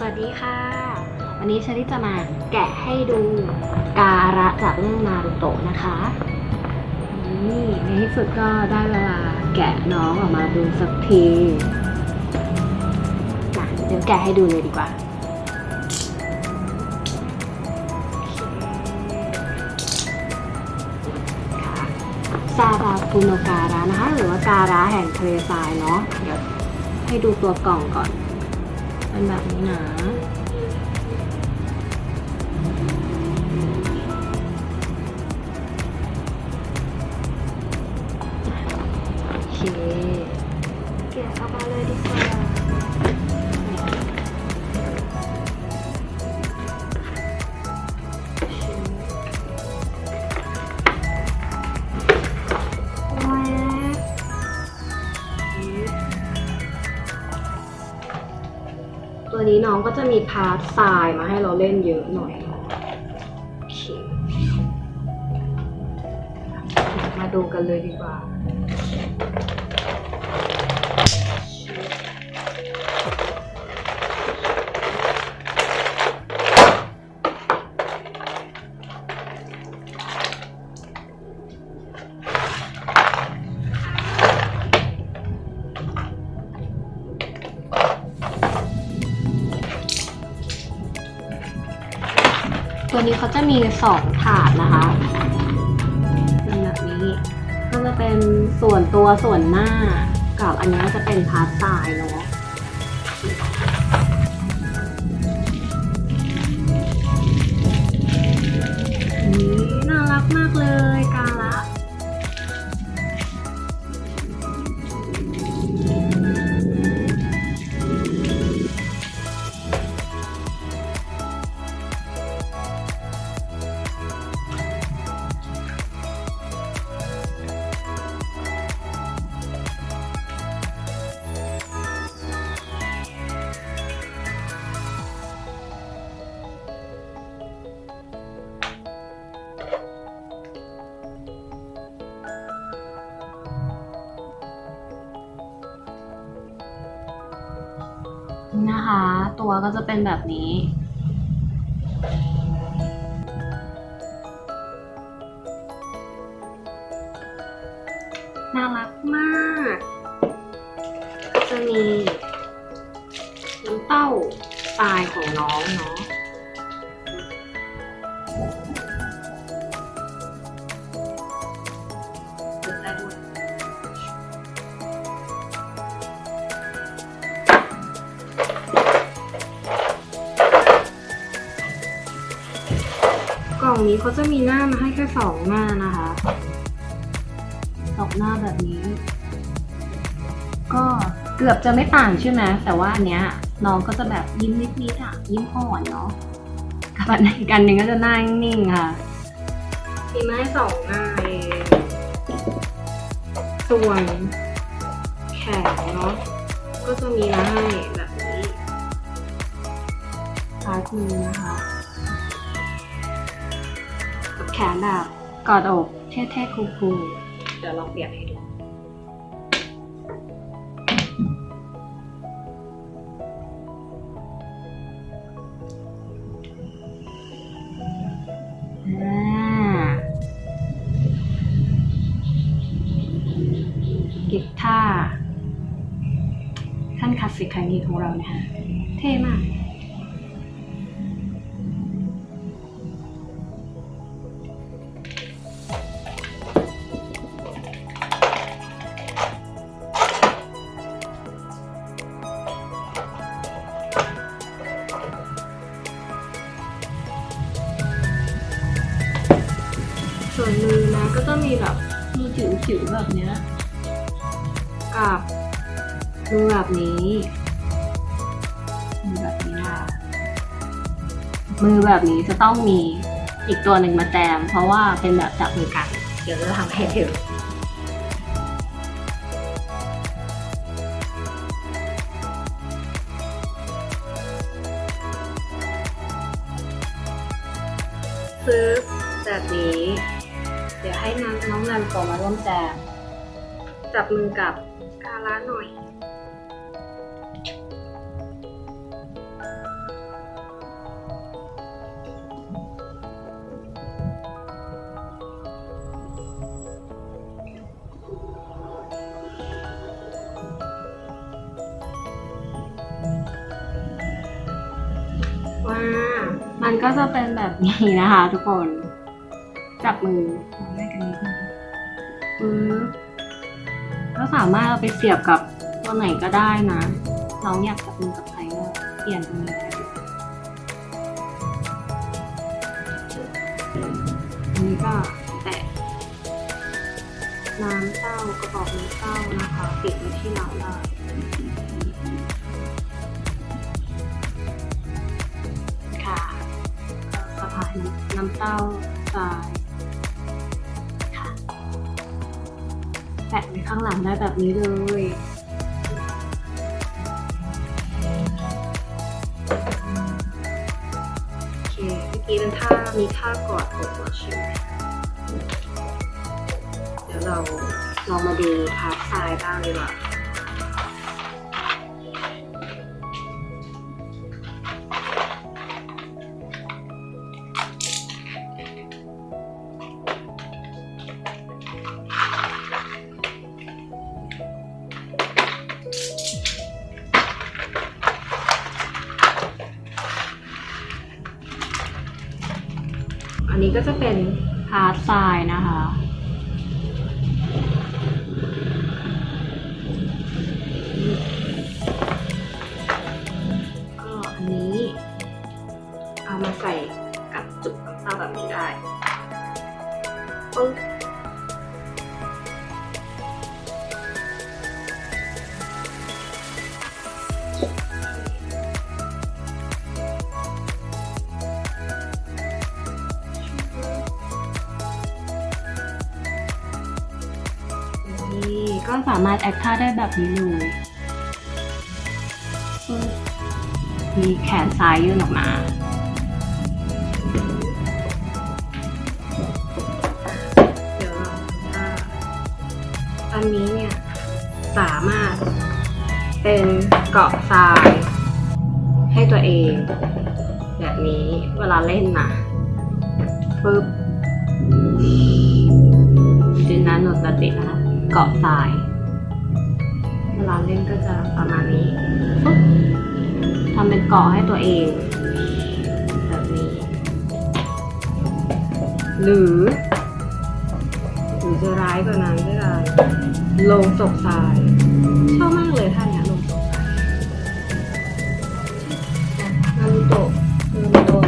สวัสดีค่ะ วันนี้ชาลิจะมาแกะให้ดูการะจากเรื่องนารูโตะนะคะนี่ในที่สุดก็ได้เวลาแกะน้องออกมาดูสักทีมาเดี๋ยวแกะให้ดูเลยดีกว่าซาบาคุโนการะนะคะ หรือว่าการะแห่งทะเลทรายเนาะเดี๋ยวให้ดูตัวกล่องก่อน เป็นแบบนี้นะโอเค เกะออกมาเลยดี ตัวนี้น้องก็จะมีพาร์ททรายมาให้เราเล่นเยอะหน่อยมาดูกันเลยดีกว่า ตัวนี้เขาจะมีสองถาดนะคะเป็นแบบนี้ก็จะเป็นส่วนตัวส่วนหน้า กับอันนี้จะเป็นพาร์ททรายเนาะนี่น่ารักมากเลยกา นะคะ ตัวก็จะเป็นแบบนี้ น่ารักมากก็จะมีน้ำเต้าปลายของน้องเนาะ กล่องนี้เขาจะมีหน้ามาให้แค่สองหน้านะคะสองหน้าแบบนี้ ก็เกือบจะไม่ต่างใช่ไหมแต่ว่าอันเนี้ยน้องก็จะแบบยิ้มนิดๆอะยิ้มอ่อนเนาะกับอันกันหนึ่งก็จะหน้านิ่งค่ะมีมาให้สองหน้าเองส่วนแขนเนาะก็จะมีมาให้แบบนี้ซ้ายมือนะคะ ขนแบบกอดอกเท่ๆคูลๆเดี๋ยวลองเปรียบให้ดู อ่ากิท่าขั้นคลาสสิกครั้งนี้ของเราเนี่ยฮะเท่มาก นี้มือแบบนี้ค่ะมือแบบนี้จะต้องมีอีกตัวหนึ่งมาแจม เพราะว่าเป็นแบบจับมือกัน เดี๋ยวจะทำให้ดูซื้อแบบนี้ เดี๋ยวให้น้องน้องนันโตมาร่วมแจม จับมือกับกาละหน่อย มันก็จะเป็นแบบนี้นะคะ ทุกคน จับมือแม่กันนิดนึงปึ๊บก็สามารถเอาไปเสียบกับตัวไหนก็ได้นะน้องอยากจับมือกับใครก็เปลี่ยนตรงนี้ได้อันนี้ก็แตะน้ำเต้ากระบอกน้ำเต้านะคะติดไว้ที่เราได้ น้ำเต้าทรายค่ะแปะไว้ข้างหลังได้แบบนี้เลยโอเคเมื่อกี้เป็นท่ามีท่ากอดหัวใช่ไหมเดี๋ยวเราลองมาดูพาร์ททรายบ้างดีกว่า พาร์ททรายนะคะ ก็อันนี้ เอามาใส่กับจุกน้ำตาแบบนี้ได้ปึ๊บ ก็สามารถแอคท่าได้แบบนี้เลยมีแขนซ้ายยื่นออกมา เดี๋ยวเราถ้าอันนี้เนี่ยสามารถเป็นเกาะทรายให้ตัวเอง แบบนี้เวลาเล่นนะปึ๊บจินนาโนตตินะคะ เกาะทราย เวลาเล่นก็จะประมาณนี้ปึ๊บทำเป็นเกาะให้ตัวเอง แบบนี้ หรือหรือจะร้ายกว่านั้นก็ได้ลงศพทราย ชอบมากเลยท่าเนี้ยลงศพทรายนารูโตะนารูโตะ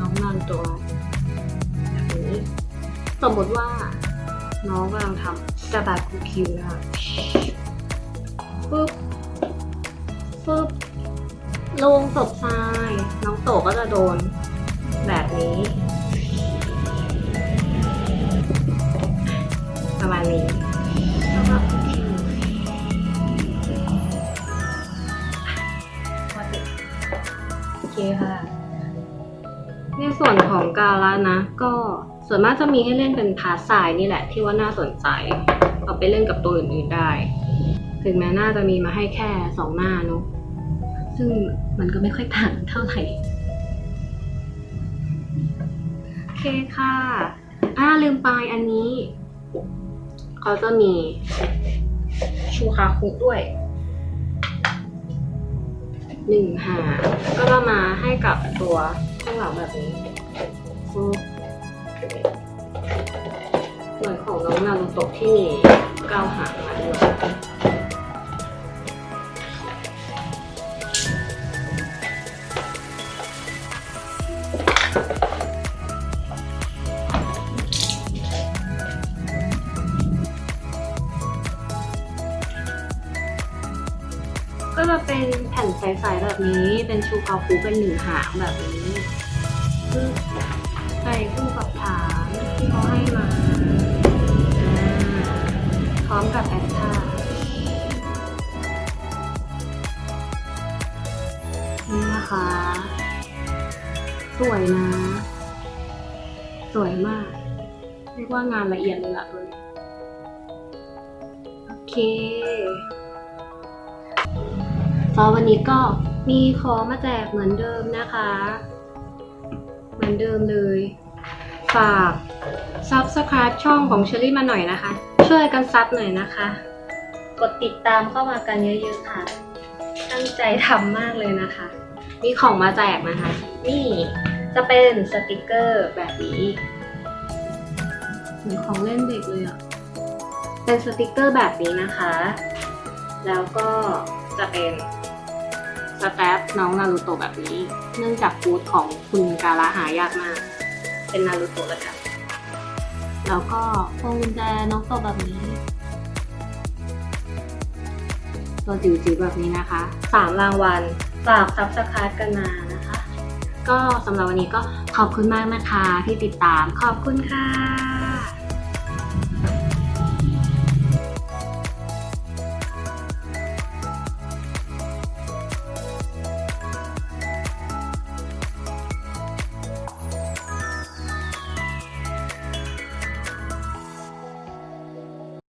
น้องนารูโตะแบบนี้สมมติว่าน้องกำลัง ทำสตาคูคิวนะคะปึ๊บปึ๊บลงศพทราย น้องโตก็จะโดนแบบนี้ ประมาณนี้แล้วก็คิวโอเคค่ะ ในส่วนของกาละนะ ก็ส่วนมากจะมีให้เล่นเป็นพาทสายนี่แหละที่ว่าน่าสนใจ เอาไปเล่นกับตัวอื่นๆได้ ถึงแม้น่าจะมีมาให้แค่สองหน้าเนอะซึ่งมันก็ไม่ค่อยต่างเท่าไหร่โอเคค่ะอ่าลืมไปอันนี้ เขาจะมีชูคาคุด้วยหนึ่งหาก็จะมาให้กับตัวข้างหลังแบบนี้ เหมือนของน้องนารุโตะที่มีเก้าหางมาด้วยก็จะเป็นแผ่นใสๆแบบนี้ เป็นชูคาคุเป็นหนึ่งหางแบบนี้ใส่คู่กับฐานที่เขาให้มา ร้อมกับแอดท่านี่นะคะ สวยนะ สวยมาก เรียกว่างานละเอียดเลยล่ะตัวนี้โอเคสำหรับวันนี้ก็มีของมาแจกเหมือนเดิมนะคะ เหมือนเดิมเลย ฝาก Subscribe ช่องของเชอรี่มาหน่อยนะคะ ช่วยกันซับหน่อยนะคะ กดติดตามเข้ามากันเยอะๆค่ะ ตั้งใจทำมากเลยนะคะ มีของมาแจกนะคะ นี่จะเป็นสติกเกอร์แบบนี้เหมือนของเล่นเด็กเลยอะเป็นสติกเกอร์แบบนี้นะคะ แล้วก็จะเป็นสแตปน้องนารูโตะแบบนี้ เนื่องจากฟูดของคุณการาหายากมาก เป็นนารูโตะเลยค่ะ แล้วก็พวงกุญแจน้องโตะแบบนี้ ตัวจิ๋วๆแบบนี้นะคะสามรางวัลฝากซับสไครต์กันมานะคะ ก็สำหรับวันนี้ก็ขอบคุณมากนะคะที่ติดตามขอบคุณค่ะ